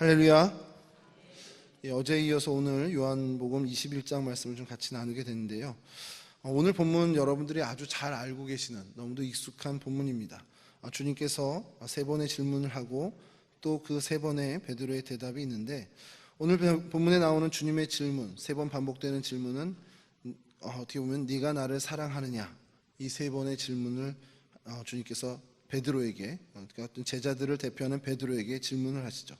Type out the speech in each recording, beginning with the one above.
할렐루야. 예, 어제에 이어서 오늘 요한복음 21장 말씀을 좀 같이 나누게 되는데요. 어, 오늘 본문 여러분들이 아주 잘 알고 계시는 너무도 익숙한 본문입니다. 아, 주님께서 세 번의 질문을 하고 또 그 세 번의 베드로의 대답이 있는데 오늘 본문에 나오는 주님의 질문, 세 번 반복되는 질문은 어, 어떻게 보면 네가 나를 사랑하느냐 이 세 번의 질문을 어, 주님께서 베드로에게 그러니까 어떤 제자들을 대표하는 베드로에게 질문을 하시죠.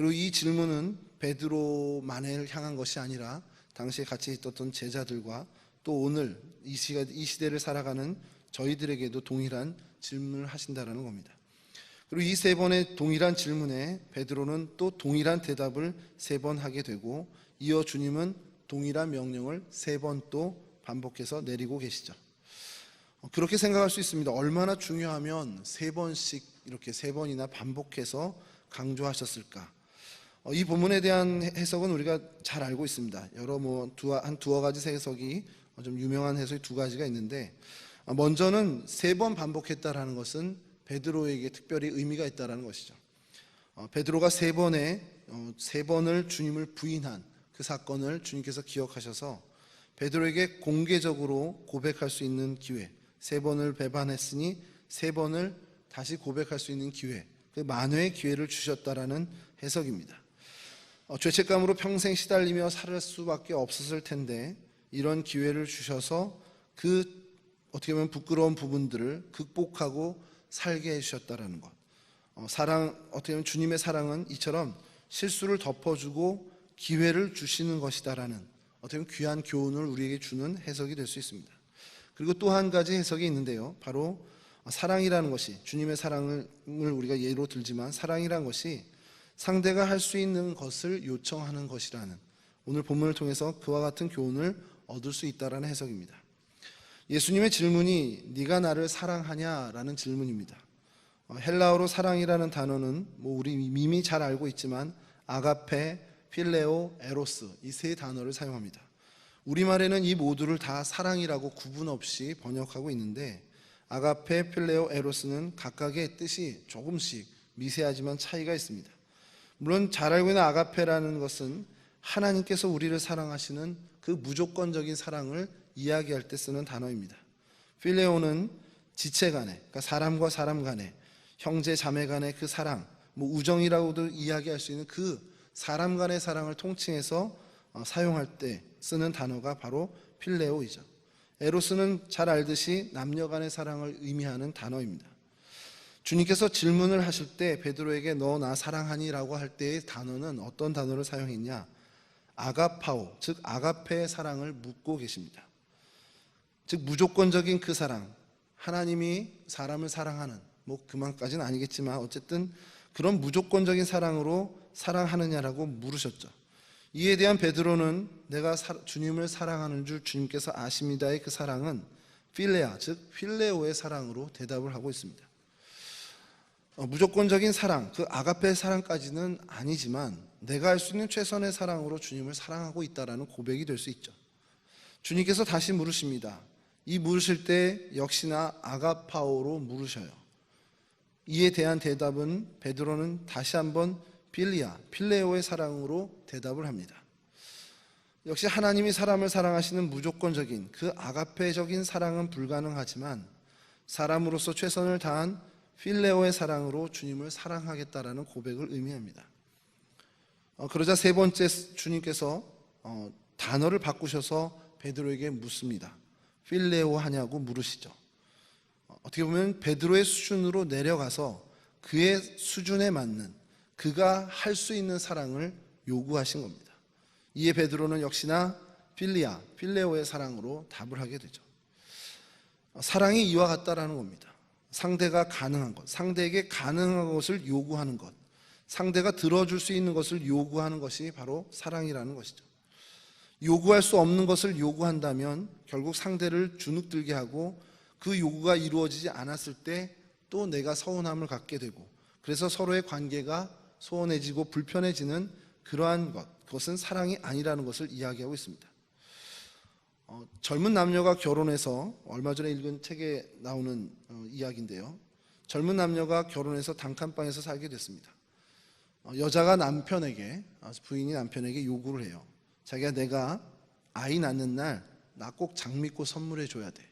그리고 이 질문은 베드로만을 향한 것이 아니라 당시에 같이 있었던 제자들과 또 오늘 이 시가 이 시대를 살아가는 저희들에게도 동일한 질문을 하신다라는 겁니다. 그리고 이 세 번의 동일한 질문에 베드로는 또 동일한 대답을 세 번 하게 되고 이어 주님은 동일한 명령을 세 번 또 반복해서 내리고 계시죠. 어, 그렇게 생각할 수 있습니다. 얼마나 중요하면 세 번씩 이렇게 세 번이나 반복해서 강조하셨을까? 어, 이 본문에 대한 해석은 우리가 잘 알고 있습니다. 여러 뭐 한 두어 가지 해석이 좀 유명한 해석이 두 가지가 있는데 어, 먼저는 세 번 반복했다라는 것은 베드로에게 특별히 의미가 있다라는 것이죠. 베드로가 세 번에 세 번을 주님을 부인한 그 사건을 주님께서 기억하셔서 베드로에게 공개적으로 고백할 수 있는 기회, 세 번을 배반했으니 세 번을 다시 고백할 수 있는 기회, 그 만회의 기회를 주셨다라는 해석입니다. 어, 죄책감으로 평생 시달리며 살 수밖에 없었을 텐데 이런 기회를 주셔서 그 어떻게 보면 부끄러운 부분들을 극복하고 살게 해주셨다라는 것. 어, 사랑 어떻게 보면 주님의 사랑은 이처럼 실수를 덮어주고 기회를 주시는 것이다라는 어떻게 보면 귀한 교훈을 우리에게 주는 해석이 될 수 있습니다. 그리고 또 한 가지 해석이 있는데요. 바로 사랑이라는 것이 주님의 사랑을 우리가 예로 들지만 사랑이라는 것이 상대가 할 수 있는 것을 요청하는 것이라는 오늘 본문을 통해서 그와 같은 교훈을 얻을 수 있다라는 해석입니다. 예수님의 질문이 네가 나를 사랑하냐라는 질문입니다. 어, 헬라어로 사랑이라는 단어는 뭐 우리 이미 잘 알고 있지만 아가페, 필레오, 에로스 이 세 단어를 사용합니다. 우리말에는 이 모두를 다 사랑이라고 구분 없이 번역하고 있는데 아가페, 필레오, 에로스는 각각의 뜻이 조금씩 미세하지만 차이가 있습니다. 물론 잘 알고 있는 아가페라는 것은 하나님께서 우리를 사랑하시는 그 무조건적인 사랑을 이야기할 때 쓰는 단어입니다. 필레오는 지체 간에, 그러니까 사람과 사람 간에, 형제 자매 간의 그 사랑, 뭐 우정이라고도 이야기할 수 있는 그 사람 간의 사랑을 통칭해서 어, 사용할 때 쓰는 단어가 바로 필레오이죠. 에로스는 잘 알듯이 남녀 간의 사랑을 의미하는 단어입니다. 주님께서 질문을 하실 때 베드로에게 너 나 사랑하니라고 할 때의 단어는 어떤 단어를 사용했냐? 아가파오, 즉 아가페의 사랑을 묻고 계십니다. 즉 무조건적인 그 사랑, 하나님이 사람을 사랑하는 뭐 그만까지는 아니겠지만 어쨌든 그런 무조건적인 사랑으로 사랑하느냐라고 물으셨죠. 이에 대한 베드로는 내가 주님을 사랑하는 줄 주님께서 아십니다의 그 사랑은 필레아, 즉 필레오의 사랑으로 대답을 하고 있습니다. 어, 무조건적인 사랑, 그 아가페 사랑까지는 아니지만 내가 할 수 있는 최선의 사랑으로 주님을 사랑하고 있다라는 고백이 될 수 있죠. 주님께서 다시 물으십니다. 이 물으실 때 역시나 아가파오로 물으셔요. 이에 대한 대답은 베드로는 다시 한번 필리아, 필레오의 사랑으로 대답을 합니다. 역시 하나님이 사람을 사랑하시는 무조건적인 그 아가페적인 사랑은 불가능하지만 사람으로서 최선을 다한 필레오의 사랑으로 주님을 사랑하겠다라는 고백을 의미합니다. 어, 그러자 세 번째 주님께서 어, 단어를 바꾸셔서 베드로에게 묻습니다. 필레오 하냐고 물으시죠. 어, 어떻게 보면 베드로의 수준으로 내려가서 그의 수준에 맞는 그가 할 수 있는 사랑을 요구하신 겁니다. 이에 베드로는 역시나 필리아, 필레오의 사랑으로 답을 하게 되죠. 어, 사랑이 이와 같다라는 겁니다. 상대가 가능한 것, 상대에게 가능한 것을 요구하는 것, 상대가 들어줄 수 있는 것을 요구하는 것이 바로 사랑이라는 것이죠. 요구할 수 없는 것을 요구한다면 결국 상대를 주눅들게 하고 그 요구가 이루어지지 않았을 때 또 내가 서운함을 갖게 되고 그래서 서로의 관계가 소원해지고 불편해지는 그러한 것, 그것은 사랑이 아니라는 것을 이야기하고 있습니다. 어, 젊은 남녀가 결혼해서 얼마 전에 읽은 책에 나오는 어, 이야기인데요. 젊은 남녀가 결혼해서 단칸방에서 살게 됐습니다. 어, 여자가 남편에게 아, 부인이 남편에게 요구를 해요. 자기가 내가 아이 낳는 날 나 꼭 장미꽃 선물해 줘야 돼.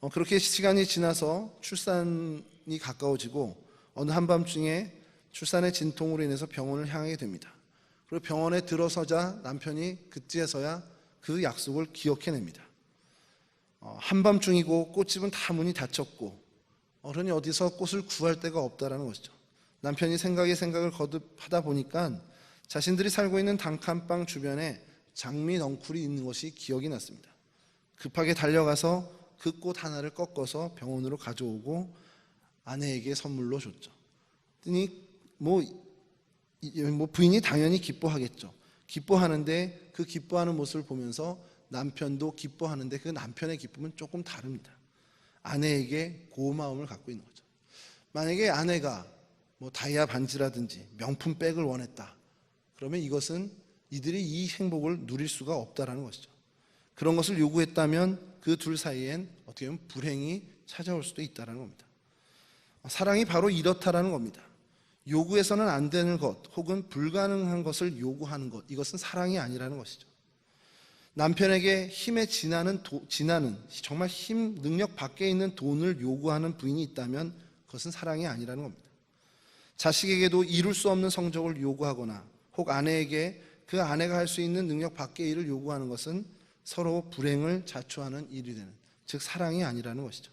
어, 그렇게 시간이 지나서 출산이 가까워지고 어느 한밤중에 출산의 진통으로 인해서 병원을 향하게 됩니다. 그리고 병원에 들어서자 남편이 그때서야 그 약속을 기억해냅니다. 어, 한밤중이고 꽃집은 다 문이 닫혔고 어른이 어디서 꽃을 구할 데가 없다라는 것이죠. 남편이 생각에 생각을 거듭하다 보니까 자신들이 살고 있는 단칸방 주변에 장미 넝쿨이 있는 것이 기억이 났습니다. 급하게 달려가서 그 꽃 하나를 꺾어서 병원으로 가져오고 아내에게 선물로 줬죠. 뭐, 이- 뭐 부인이 당연히 기뻐하겠죠. 기뻐하는데 그 기뻐하는 모습을 보면서 남편도 기뻐하는데 그 남편의 기쁨은 조금 다릅니다. 아내에게 고마움을 갖고 있는 거죠. 만약에 아내가 뭐 다이아 반지라든지 명품 백을 원했다. 그러면 이것은 이들이 이 행복을 누릴 수가 없다라는 것이죠. 그런 것을 요구했다면 그 둘 사이엔 어떻게 보면 불행이 찾아올 수도 있다라는 겁니다. 사랑이 바로 이렇다라는 겁니다. 요구해서는 안 되는 것 혹은 불가능한 것을 요구하는 것 이것은 사랑이 아니라는 것이죠. 남편에게 힘에 지나는 도- 지나는 정말 힘 능력 밖에 있는 돈을 요구하는 부인이 있다면 그것은 사랑이 아니라는 겁니다. 자식에게도 이룰 수 없는 성적을 요구하거나 혹 아내에게 그 아내가 할 수 있는 능력 밖의 일을 요구하는 것은 서로 불행을 자초하는 일이 되는 즉 사랑이 아니라는 것이죠.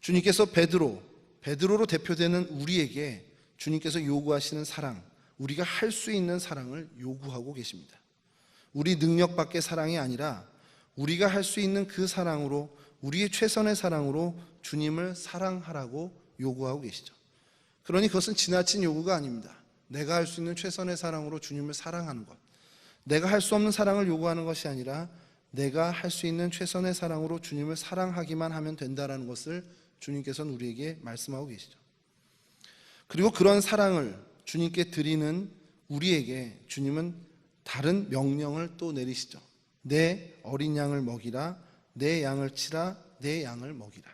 주님께서 베드로 베드로로 대표되는 우리에게 주님께서 요구하시는 사랑 우리가 할 수 있는 사랑을 요구하고 계십니다. 우리 능력 밖의 사랑이 아니라 우리가 할 수 있는 그 사랑으로 우리의 최선의 사랑으로 주님을 사랑하라고 요구하고 계시죠. 그러니 그것은 지나친 요구가 아닙니다. 내가 할 수 있는 최선의 사랑으로 주님을 사랑하는 것. 내가 할 수 없는 사랑을 요구하는 것이 아니라 내가 할 수 있는 최선의 사랑으로 주님을 사랑하기만 하면 된다라는 것을 주님께서는 우리에게 말씀하고 계시죠. 그리고 그런 사랑을 주님께 드리는 우리에게 주님은 다른 명령을 또 내리시죠. 내 어린 양을 먹이라, 내 양을 치라, 내 양을 먹이라.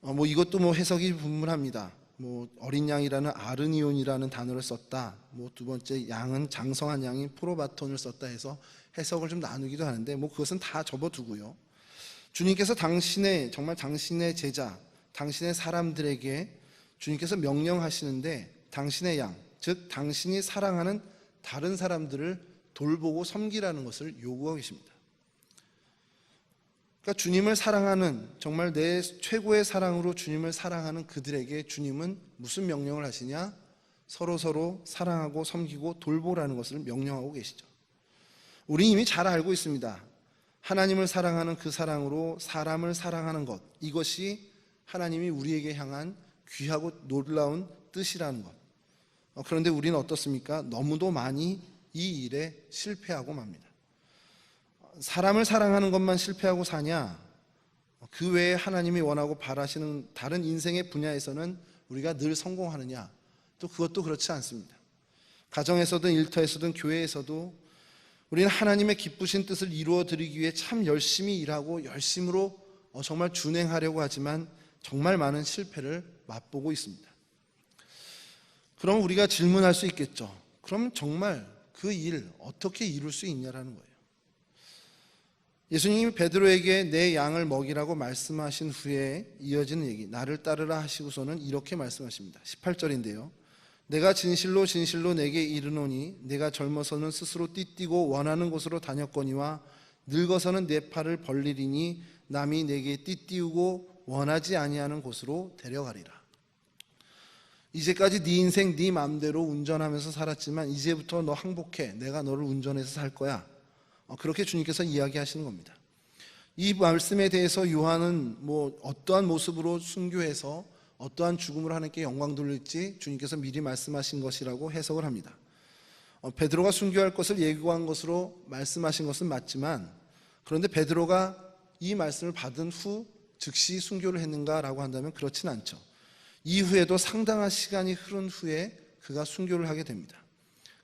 어, 뭐 이것도 뭐 해석이 분분합니다. 뭐 어린 양이라는 아르니온이라는 단어를 썼다. 뭐 두 번째 양은 장성한 양인 프로바톤을 썼다 해서 해석을 좀 나누기도 하는데 뭐 그것은 다 접어두고요. 주님께서 당신의 정말 당신의 제자, 당신의 사람들에게 주님께서 명령하시는데 당신의 양, 즉 당신이 사랑하는 다른 사람들을 돌보고 섬기라는 것을 요구하고 계십니다. 그러니까 주님을 사랑하는 정말 내 최고의 사랑으로 주님을 사랑하는 그들에게 주님은 무슨 명령을 하시냐? 서로 서로 사랑하고 섬기고 돌보라는 것을 명령하고 계시죠. 우리 이미 잘 알고 있습니다. 하나님을 사랑하는 그 사랑으로 사람을 사랑하는 것 이것이 하나님이 우리에게 향한 귀하고 놀라운 뜻이라는 것. 어, 그런데 우리는 어떻습니까? 너무도 많이 이 일에 실패하고 맙니다. 사람을 사랑하는 것만 실패하고 사냐? 그 외에 하나님이 원하고 바라시는 다른 인생의 분야에서는 우리가 늘 성공하느냐? 또 그것도 그렇지 않습니다. 가정에서든 일터에서든 교회에서도 우리는 하나님의 기쁘신 뜻을 이루어 드리기 위해 참 열심히 일하고 열심으로 어, 정말 준행하려고 하지만 정말 많은 실패를 맛보고 있습니다. 그럼 우리가 질문할 수 있겠죠. 그럼 정말 그 일 어떻게 이룰 수 있냐라는 거예요. 예수님이 베드로에게 내 양을 먹이라고 말씀하신 후에 이어지는 얘기 나를 따르라 하시고서는 이렇게 말씀하십니다. 18절인데요. 내가 진실로 진실로 내게 이르노니 내가 젊어서는 스스로 띠띠고 원하는 곳으로 다녔거니와 늙어서는 내 팔을 벌리리니 남이 내게 띠띠우고 원하지 아니하는 곳으로 데려가리라. 이제까지 네 인생 네 마음대로 운전하면서 살았지만 이제부터 너 항복해. 내가 너를 운전해서 살 거야. 어, 그렇게 주님께서 이야기하시는 겁니다. 이 말씀에 대해서 요한은 뭐 어떠한 모습으로 순교해서 어떠한 죽음을 하나님께 영광 돌릴지 주님께서 미리 말씀하신 것이라고 해석을 합니다. 어, 베드로가 순교할 것을 예고한 것으로 말씀하신 것은 맞지만 그런데 베드로가 이 말씀을 받은 후 즉시 순교를 했는가라고 한다면 그렇진 않죠. 이후에도 상당한 시간이 흐른 후에 그가 순교를 하게 됩니다.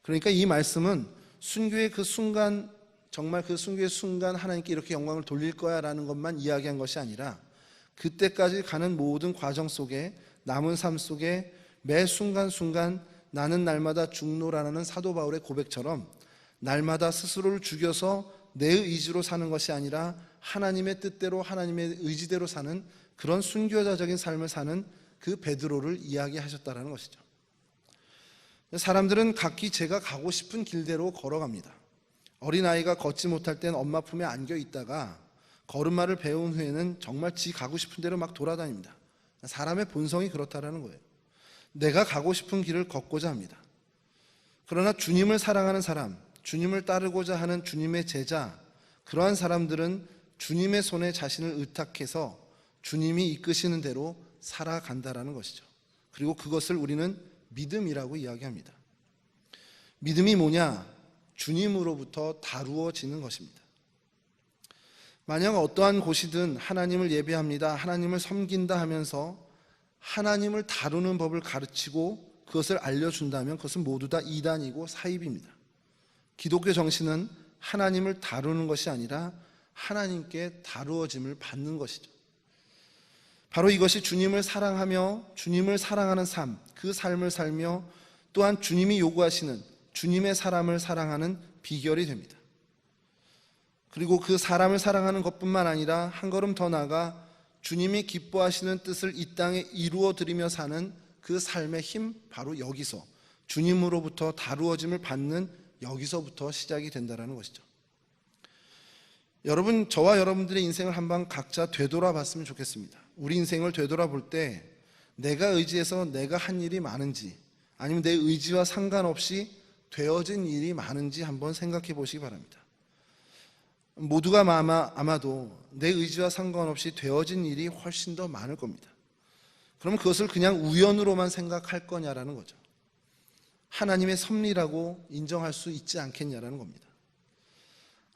그러니까 이 말씀은 순교의 그 순간 정말 그 순교의 순간 하나님께 이렇게 영광을 돌릴 거야라는 것만 이야기한 것이 아니라 그때까지 가는 모든 과정 속에 남은 삶 속에 매 순간순간 나는 날마다 죽노라는 사도 바울의 고백처럼 날마다 스스로를 죽여서 내 의지로 사는 것이 아니라 하나님의 뜻대로 하나님의 의지대로 사는 그런 순교자적인 삶을 사는 그 베드로를 이야기하셨다라는 것이죠. 사람들은 각기 제가 가고 싶은 길대로 걸어갑니다. 어린아이가 걷지 못할 땐 엄마 품에 안겨 있다가 걸음마를 배운 후에는 정말 지 가고 싶은 대로 막 돌아다닙니다. 사람의 본성이 그렇다라는 거예요. 내가 가고 싶은 길을 걷고자 합니다. 그러나 주님을 사랑하는 사람, 주님을 따르고자 하는 주님의 제자, 그러한 사람들은 주님의 손에 자신을 의탁해서 주님이 이끄시는 대로 살아간다라는 것이죠. 그리고 그것을 우리는 믿음이라고 이야기합니다. 믿음이 뭐냐? 주님으로부터 다루어지는 것입니다. 만약 어떠한 곳이든 하나님을 예배합니다. 하나님을 섬긴다 하면서 하나님을 다루는 법을 가르치고 그것을 알려준다면 그것은 모두 다 이단이고 사입입니다. 기독교 정신은 하나님을 다루는 것이 아니라 하나님께 다루어짐을 받는 것이죠. 바로 이것이 주님을 사랑하며 주님을 사랑하는 삶, 그 삶을 살며 또한 주님이 요구하시는 주님의 사람을 사랑하는 비결이 됩니다. 그리고 그 사람을 사랑하는 것뿐만 아니라 한 걸음 더 나아가 주님이 기뻐하시는 뜻을 이 땅에 이루어 드리며 사는 그 삶의 힘 바로 여기서 주님으로부터 다루어짐을 받는 여기서부터 시작이 된다라는 것이죠. 여러분 저와 여러분들의 인생을 한번 각자 되돌아 봤으면 좋겠습니다. 우리 인생을 되돌아볼 때 내가 의지해서 내가 한 일이 많은지 아니면 내 의지와 상관없이 되어진 일이 많은지 한번 생각해 보시기 바랍니다. 모두가 아마, 아마도 내 의지와 상관없이 되어진 일이 훨씬 더 많을 겁니다. 그럼 그것을 그냥 우연으로만 생각할 거냐라는 거죠. 하나님의 섭리라고 인정할 수 있지 않겠냐라는 겁니다.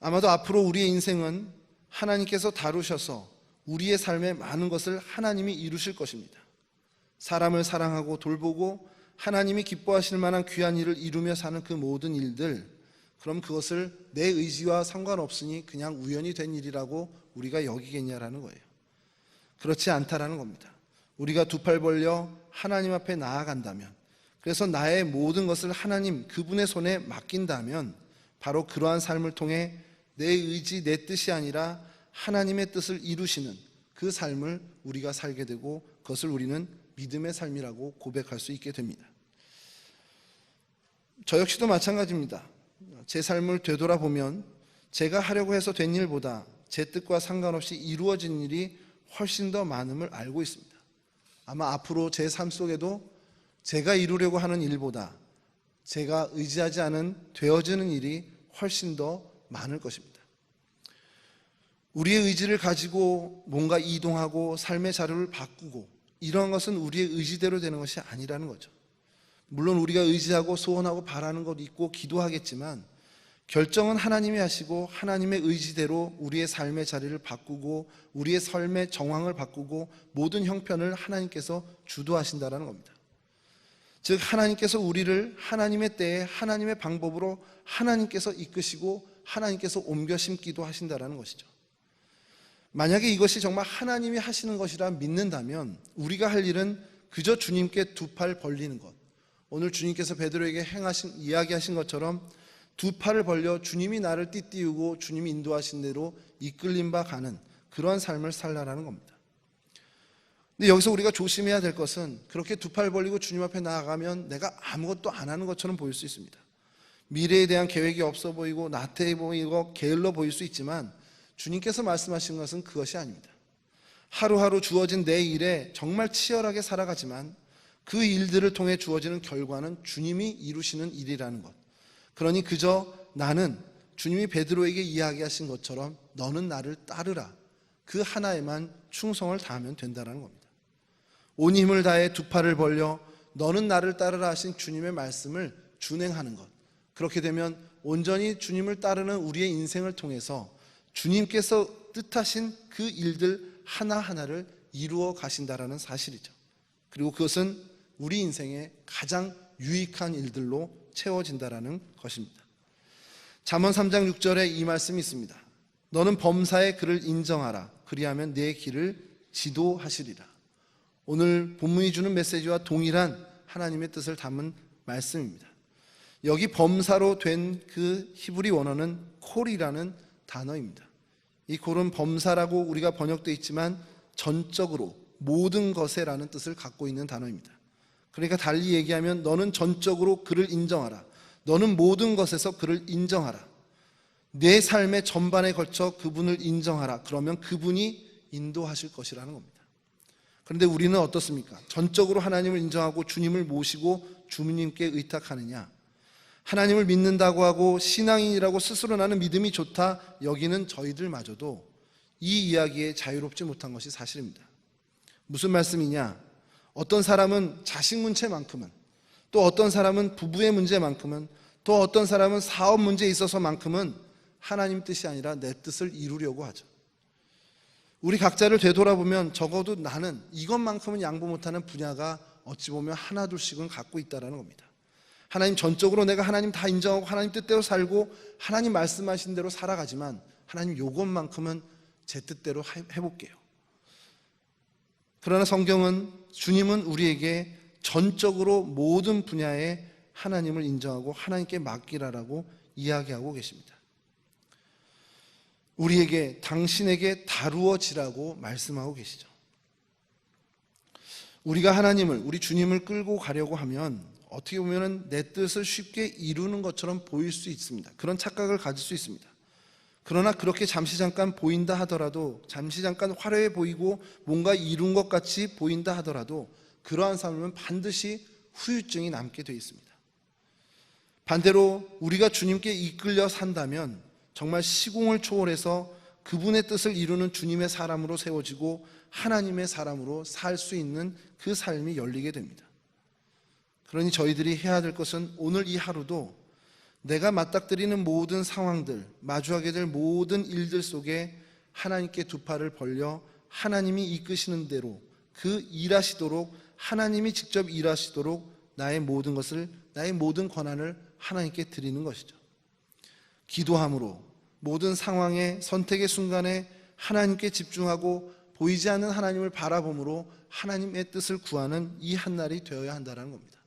아마도 앞으로 우리의 인생은 하나님께서 다루셔서 우리의 삶에 많은 것을 하나님이 이루실 것입니다. 사람을 사랑하고 돌보고 하나님이 기뻐하실 만한 귀한 일을 이루며 사는 그 모든 일들, 그럼 그것을 내 의지와 상관없으니 그냥 우연히 된 일이라고 우리가 여기겠냐라는 거예요. 그렇지 않다라는 겁니다. 우리가 두 팔 벌려 하나님 앞에 나아간다면, 그래서 나의 모든 것을 하나님 그분의 손에 맡긴다면, 바로 그러한 삶을 통해 내 의지, 내 뜻이 아니라 하나님의 뜻을 이루시는 그 삶을 우리가 살게 되고 그것을 우리는 믿음의 삶이라고 고백할 수 있게 됩니다. 저 역시도 마찬가지입니다. 제 삶을 되돌아보면 제가 하려고 해서 된 일보다 제 뜻과 상관없이 이루어진 일이 훨씬 더 많음을 알고 있습니다. 아마 앞으로 제 삶 속에도 제가 이루려고 하는 일보다 제가 의지하지 않은 되어지는 일이 훨씬 더 많을 것입니다. 우리의 의지를 가지고 뭔가 이동하고 삶의 자료를 바꾸고 이런 것은 우리의 의지대로 되는 것이 아니라는 거죠. 물론 우리가 의지하고 소원하고 바라는 것 있고 기도하겠지만 결정은 하나님이 하시고 하나님의 의지대로 우리의 삶의 자리를 바꾸고 우리의 삶의 정황을 바꾸고 모든 형편을 하나님께서 주도하신다라는 겁니다. 즉 하나님께서 우리를 하나님의 때에 하나님의 방법으로 하나님께서 이끄시고 하나님께서 옮겨 심기도 하신다라는 것이죠. 만약에 이것이 정말 하나님이 하시는 것이라 믿는다면 우리가 할 일은 그저 주님께 두 팔 벌리는 것. 오늘 주님께서 베드로에게 행하신 이야기하신 것처럼 두 팔을 벌려 주님이 나를 띠띠우고 주님이 인도하신 대로 이끌림 바 가는 그러한 삶을 살라라는 겁니다. 근데 여기서 우리가 조심해야 될 것은 그렇게 두 팔 벌리고 주님 앞에 나아가면 내가 아무것도 안 하는 것처럼 보일 수 있습니다. 미래에 대한 계획이 없어 보이고 나태해 보이고 게을러 보일 수 있지만 주님께서 말씀하신 것은 그것이 아닙니다. 하루하루 주어진 내 일에 정말 치열하게 살아가지만 그 일들을 통해 주어지는 결과는 주님이 이루시는 일이라는 것. 그러니 그저 나는 주님이 베드로에게 이야기하신 것처럼 너는 나를 따르라. 그 하나에만 충성을 다하면 된다는 겁니다. 온 힘을 다해 두 팔을 벌려 너는 나를 따르라 하신 주님의 말씀을 준행하는 것. 그렇게 되면 온전히 주님을 따르는 우리의 인생을 통해서 주님께서 뜻하신 그 일들 하나하나를 이루어 가신다라는 사실이죠. 그리고 그것은 우리 인생의 가장 유익한 일들로 채워진다라는 것입니다. 잠언 3장 6절에 이 말씀이 있습니다. 너는 범사의 그를 인정하라. 그리하면 내 길을 지도하시리라. 오늘 본문이 주는 메시지와 동일한 하나님의 뜻을 담은 말씀입니다. 여기 범사로 된 그 히브리 원어는 콜이라는 단어입니다. 이 콜은 범사라고 우리가 번역되어 있지만 전적으로 모든 것에라는 뜻을 갖고 있는 단어입니다. 그러니까 달리 얘기하면 너는 전적으로 그를 인정하라. 너는 모든 것에서 그를 인정하라. 내 삶의 전반에 걸쳐 그분을 인정하라. 그러면 그분이 인도하실 것이라는 겁니다. 그런데 우리는 어떻습니까? 전적으로 하나님을 인정하고 주님을 모시고 주님께 의탁하느냐? 하나님을 믿는다고 하고 신앙인이라고 스스로 나는 믿음이 좋다 여기는 저희들마저도 이 이야기에 자유롭지 못한 것이 사실입니다. 무슨 말씀이냐? 어떤 사람은 자식 문제만큼은 또 어떤 사람은 부부의 문제만큼은 또 어떤 사람은 사업 문제에 있어서만큼은 하나님 뜻이 아니라 내 뜻을 이루려고 하죠. 우리 각자를 되돌아보면 적어도 나는 이것만큼은 양보 못하는 분야가 어찌 보면 하나 둘씩은 갖고 있다라는 겁니다. 하나님 전적으로 내가 하나님 다 인정하고 하나님 뜻대로 살고 하나님 말씀하신 대로 살아가지만 하나님 요것만큼은 제 뜻대로 해볼게요. 그러나 성경은 주님은 우리에게 전적으로 모든 분야에 하나님을 인정하고 하나님께 맡기라라고 이야기하고 계십니다. 우리에게 당신에게 다루어지라고 말씀하고 계시죠. 우리가 하나님을 우리 주님을 끌고 가려고 하면 어떻게 보면 내 뜻을 쉽게 이루는 것처럼 보일 수 있습니다. 그런 착각을 가질 수 있습니다. 그러나 그렇게 잠시 잠깐 보인다 하더라도 잠시 잠깐 화려해 보이고 뭔가 이룬 것 같이 보인다 하더라도 그러한 삶은 반드시 후유증이 남게 되어 있습니다. 반대로 우리가 주님께 이끌려 산다면 정말 시공을 초월해서 그분의 뜻을 이루는 주님의 사람으로 세워지고 하나님의 사람으로 살 수 있는 그 삶이 열리게 됩니다. 그러니 저희들이 해야 될 것은 오늘 이 하루도 내가 맞닥뜨리는 모든 상황들, 마주하게 될 모든 일들 속에 하나님께 두 팔을 벌려 하나님이 이끄시는 대로 그 일하시도록 하나님이 직접 일하시도록 나의 모든 것을, 나의 모든 권한을 하나님께 드리는 것이죠. 기도함으로 모든 상황의 선택의 순간에 하나님께 집중하고 보이지 않는 하나님을 바라봄으로 하나님의 뜻을 구하는 이 한날이 되어야 한다는 겁니다.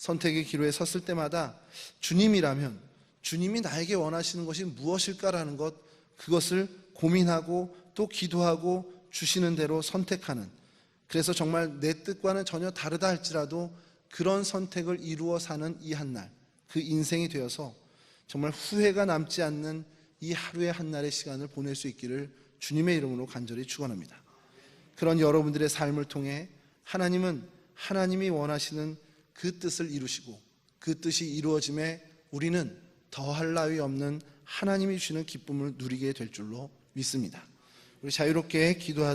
선택의 기로에 섰을 때마다 주님이라면 주님이 나에게 원하시는 것이 무엇일까라는 것 그것을 고민하고 또 기도하고 주시는 대로 선택하는 그래서 정말 내 뜻과는 전혀 다르다 할지라도 그런 선택을 이루어 사는 이 한 날 그 인생이 되어서 정말 후회가 남지 않는 이 하루의 한 날의 시간을 보낼 수 있기를 주님의 이름으로 간절히 축원합니다. 그런 여러분들의 삶을 통해 하나님은 하나님이 원하시는 그 뜻을 이루시고 그 뜻이 이루어짐에 우리는 더할 나위 없는 하나님이 주시는 기쁨을 누리게 될 줄로 믿습니다. 우리 자유롭게 기도하